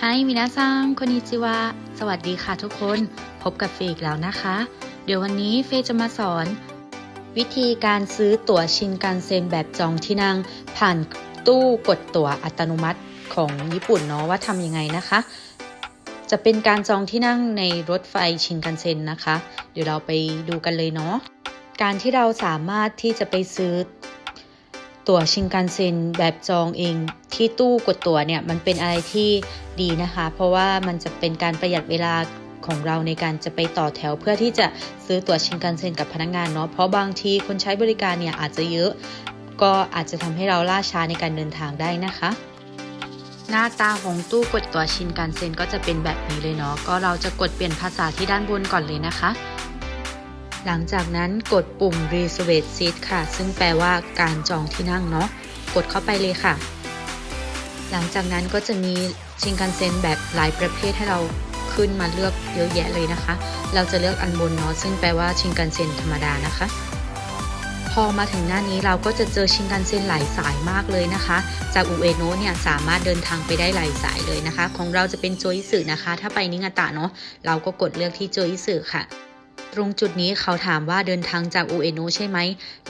ไฮมินาซังคนิจิวะ สวัสดีค่ะทุกคน พบกับเฟยอีกแล้วนะคะ เดี๋ยววันนี้เฟยจะมาสอน วิธีการซื้อตั๋วชินกันเซ็นแบบจองที่นั่ง ผ่านตู้กดตั๋วอัตโนมัติของญี่ปุ่นเนาะว่าทำยังไงนะคะ จะเป็นการจองที่นั่งในรถไฟชินกันเซ็นนะคะ เดี๋ยวเราไปดูกันเลยเนาะการที่เราสามารถที่จะไปซื้อ ตั๋วชินกันเซ็นแบบจองเองที่ตู้กดตั๋วเนี่ยมันเป็นอะไรที่ดีนะคะ เพราะว่ามันจะเป็นการประหยัดเวลาของเราในการจะไปต่อแถวเพื่อที่จะซื้อตั๋วชินกันเซ็นกับพนักงานเนาะเพราะบางทีคนใช้บริการเนี่ยอาจจะเยอะ ก็อาจจะทำให้เราล่าช้าในการเดินทางได้นะคะ หน้าตาของตู้กดตั๋วชินกันเซ็นก็จะเป็นแบบนี้เลยเนาะก็เราจะกดเปลี่ยนภาษาที่ด้านบนก่อนเลยนะคะ หลังจากนั้นกดปุ่ม reserve seat ค่ะ ซึ่งแปลว่าการจองที่นั่งเนาะ กดเข้าไปเลยค่ะ หลังจากนั้นก็จะมีชินคันเซ็นแบบหลายประเภทให้เราขึ้นมาเลือกเยอะแยะเลยนะคะ เราจะเลือกอันบนเนาะ ซึ่งแปลว่าชินคันเซ็นธรรมดานะคะ พอมาถึงหน้านี้เราก็จะเจอชินคันเซ็นหลายสายมากเลยนะคะ จากอุเอโนะเนี่ยสามารถเดินทางไปได้หลายสายเลยนะคะ ของเราจะเป็นโจอิสึนะคะ ถ้าไปนิงาตะเนาะ เราก็กดเลือกที่โจอิสึค่ะ ตรงจุดนี้เขาถามว่าเดินทางจากอุเอโนใช่ไหม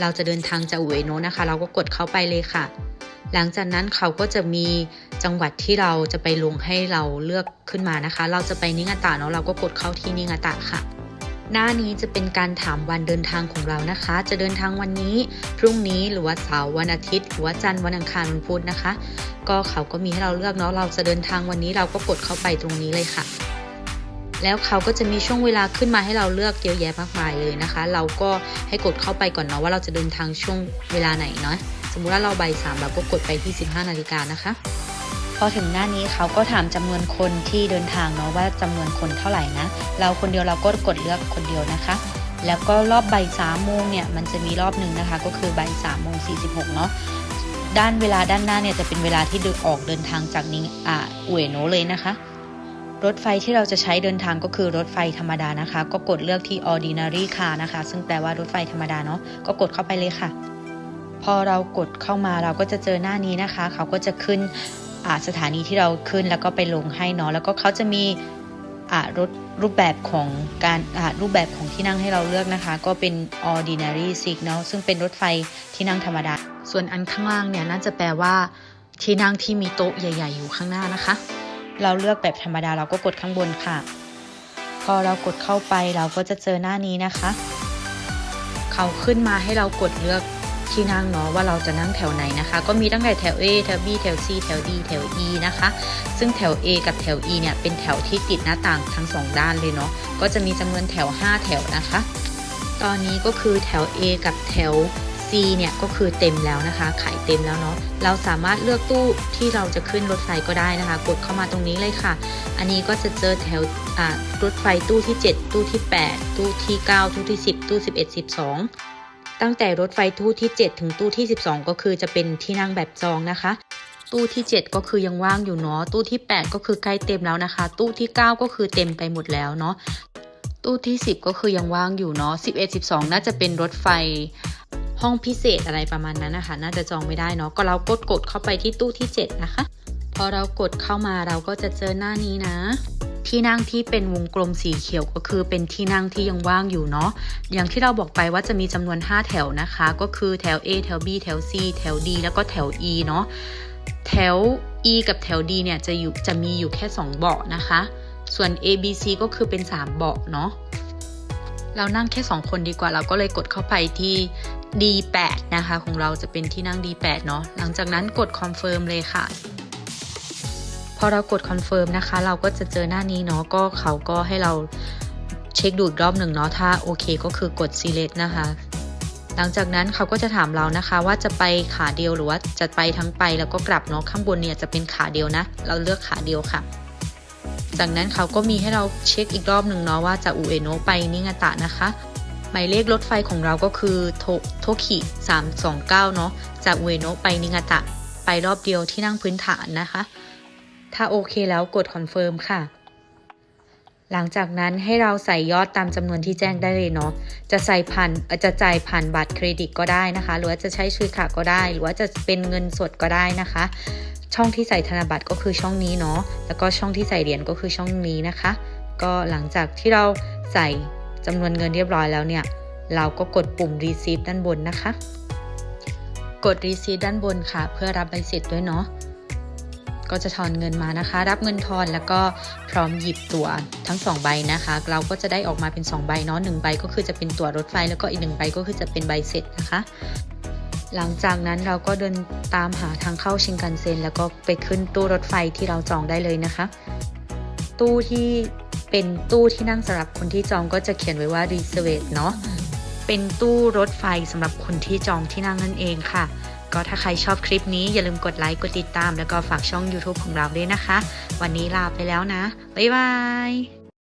เราจะเดินทางจากอุเอโนนะคะ เราก็กดเข้าไปเลยค่ะ หลังจากนั้นเขาก็จะมีจังหวัดที่เราจะไปลงให้เราเลือกขึ้นมานะคะ เราจะไปนิงาตะเนาะ เราก็กดเข้าที่นิงาตะค่ะ หน้านี้จะเป็นการถามวันเดินทางของเรานะคะ จะเดินทางวันนี้ พรุ่งนี้ หรือว่าเสาร์วันอาทิตย์ หรือว่าจันทร์วันอังคารวันพุธนะคะ ก็เขาก็มีให้เราเลือกเนาะ เราจะเดินทางวันนี้ เราก็กดเข้าไปตรงนี้เลยค่ะ แล้วเขาก็จะมีช่วงเวลาขึ้นมาให้เราเลือกเยอะแยะมากมายเลยนะคะ เราก็ให้กดเข้าไปก่อนเนาะว่าเราจะเดินทางช่วงเวลาไหนเนาะสมมุติว่าเราใบสามเราก็กดไปที่ 15 นาฬิกานะคะ พอถึงหน้านี้เขาก็ถามจำนวนคนที่เดินทางเนาะว่าจำนวนคนเท่าไหร่นะ เราคนเดียวเราก็กดเลือกคนเดียวนะคะ แล้วก็รอบใบสามโมงเนี่ยมันจะมีรอบหนึ่งนะคะ ก็คือใบสามโมงสี่สิบหกเนาะด้านเวลาด้านหน้าเนี่ยจะเป็นเวลาที่เดินออกเดินทางจากนิงอ่าอุเอโนเลยนะคะ รถไฟที่เราจะใช้เดินทางก็คือรถไฟธรรมดานะคะ ก็กดเลือกที่ ordinary car นะคะ ซึ่งแปลว่ารถไฟธรรมดาเนาะก็กดเข้าไปเลยค่ะ พอเรากดเข้ามาเราก็จะเจอหน้านี้นะคะ เขาก็จะขึ้นสถานีที่เราขึ้นแล้วก็ไปลงให้เนาะแล้วก็เขาจะมีรถรูปแบบของการรูปแบบของที่นั่งให้เราเลือกนะคะ ก็เป็น ordinary seat เนาะซึ่งเป็นรถไฟที่นั่งธรรมดา ส่วนอันข้างล่างเนี่ยน่าจะแปลว่าที่นั่งที่มีโต๊ะใหญ่ ๆ อยู่ข้างหน้านะคะ เราเลือกแบบธรรมดาเราก็กดข้างบนค่ะ พอเรากดเข้าไปเราก็จะเจอหน้านี้นะคะ เขาขึ้นมาให้เรากดเลือกที่นั่งเนาะว่าเราจะนั่งแถวไหนนะคะ ก็มีตั้งแต่แถว A แถว B แถว C แถว D แถว E นะคะ ซึ่งแถว A กับแถว E เนี่ยเป็นแถวที่ติดหน้าต่างทั้งสองด้านเลยเนาะก็จะมีจำนวนแถว 5 แถวนะคะ ตอนนี้ก็คือแถว A กับแถว C เนี่ยก็คือเต็มแล้วนะคะ ขายเต็มแล้วเนาะ เราสามารถเลือกตู้ที่เราจะขึ้นรถไฟก็ได้นะคะ กดเข้ามาตรงนี้เลยค่ะ อันนี้ก็จะเจอแถวรถไฟตู้ที่ 7 ตู้ที่ 8 ตู้ที่ 9 ตู้ที่ 10 ตู้ 11 12 ตั้งแต่รถไฟตู้ที่ 7 ถึงตู้ที่ 12 ก็คือจะเป็นที่นั่งแบบจองนะคะตู้ที่ 7 ก็คือยังว่างอยู่เนาะ ตู้ที่ 8 ก็คือใกล้เต็มแล้วนะคะ ตู้ที่ 9 ก็คือเต็มไปหมดแล้วเนาะ ตู้ที่ 10 ก็คือยังว่างอยู่เนาะ11 12 น่าจะเป็นรถไฟ ห้องพิเศษอะไรประมาณนั้นนะคะ น่าจะจองไม่ได้เนาะก็เรากดกดเข้าไปที่ตู้ที่ 7 นะคะ พอเรากดเข้ามาเราก็จะเจอหน้านี้นะ ที่นั่งที่เป็นวงกลมสีเขียวก็คือเป็นที่นั่งที่ยังว่างอยู่เนาะอย่างที่เราบอกไปว่าจะมีจำนวน 5 แถวนะคะ ก็คือแถว A แถว B แถว C แถว D แล้วก็แถว E เนาะแถว E กับแถว D เนี่ยจะอยู่จะมีอยู่แค่ 2 เบาะนะคะ ส่วน A B C ก็คือเป็น 3 เบาะเนาะ เรานั่งแค่ 2 คนดีกว่าเราก็เลยกดเข้าไปที่ D8 นะคะ ของเราจะเป็นที่นั่ง D8 เนาะหลังจากนั้นกดคอนเฟิร์มเลยค่ะ พอเรากดคอนเฟิร์มนะคะ เราก็จะเจอหน้านี้เนาะก็เขาก็ให้เราเช็คดูอีกรอบหนึ่งเนาะถ้าโอเคก็คือกด select นะคะหลังจากนั้นเขาก็จะถามเรานะคะว่าจะไปขาเดียวหรือว่าจะไปทั้งไปแล้วก็กลับเนาะข้างบนเนี่ยจะเป็นขาเดียวนะ เราเลือกขาเดียวค่ะ จากนั้นเขาก็มีให้เราเช็คอีกรอบหนึ่งเนาะว่าจะอุเอโนะไปนิงาตะนะคะ หมายเลขรถไฟของเราก็คือโทโทคิ329 เนาะจากอุเอโนะไปนิงาตะ ไปรอบเดียวที่นั่งพื้นฐานนะคะ ถ้าโอเคแล้วกดคอนเฟิร์มค่ะหลังจากนั้นให้เราใส่ยอดตามจำนวนที่แจ้งได้เลยเนาะ จะใส่ผ่านจะจ่ายผ่านบัตรเครดิตก็ได้นะคะ หรือว่าจะใช้ชื่อขาก็ได้ หรือว่าจะเป็นเงินสดก็ได้นะคะ ช่องที่ใส่ธนบัตรก็คือช่องนี้เนาะ แล้วก็ช่องที่ใส่เหรียญก็คือช่องนี้นะคะ ก็หลังจากที่เราใส่จำนวนเงินเรียบร้อยแล้วเนี่ย เราก็กดปุ่ม receive ด้านบนนะคะ กด receive ด้านบนค่ะ เพื่อรับใบเสร็จด้วยเนาะ ก็จะทอนเงินมานะคะ รับเงินทอนแล้วก็พร้อมหยิบตั๋วทั้ง 2 ใบนะคะ เราก็จะได้ออกมาเป็น 2 ใบเนาะหใบก็คือจะเป็นตั๋วรถไฟ แล้วก็อีกหนึ่งใบก็คือจะเป็นใบเสร็จนะคะ หลังจากนั้นเราก็เดินตามหาทางเข้าชิงกันเซ็น แล้วก็ไปขึ้นตู้รถไฟที่เราจองได้เลยนะคะ ตู้ที่เป็นตู้ที่นั่งสำหรับคนที่จองก็จะเขียนไว้ว่า reserve เนาะเป็นตู้รถไฟสำหรับคนที่จองที่นั่งนั่นเองค่ะ ก็ถ้าใครชอบคลิปนี้อย่าลืมกดไลค์กดติดตาม แล้วก็ฝากช่อง YouTube ของเราด้วยนะคะ วันนี้ลาไปแล้วนะ บ๊ายบาย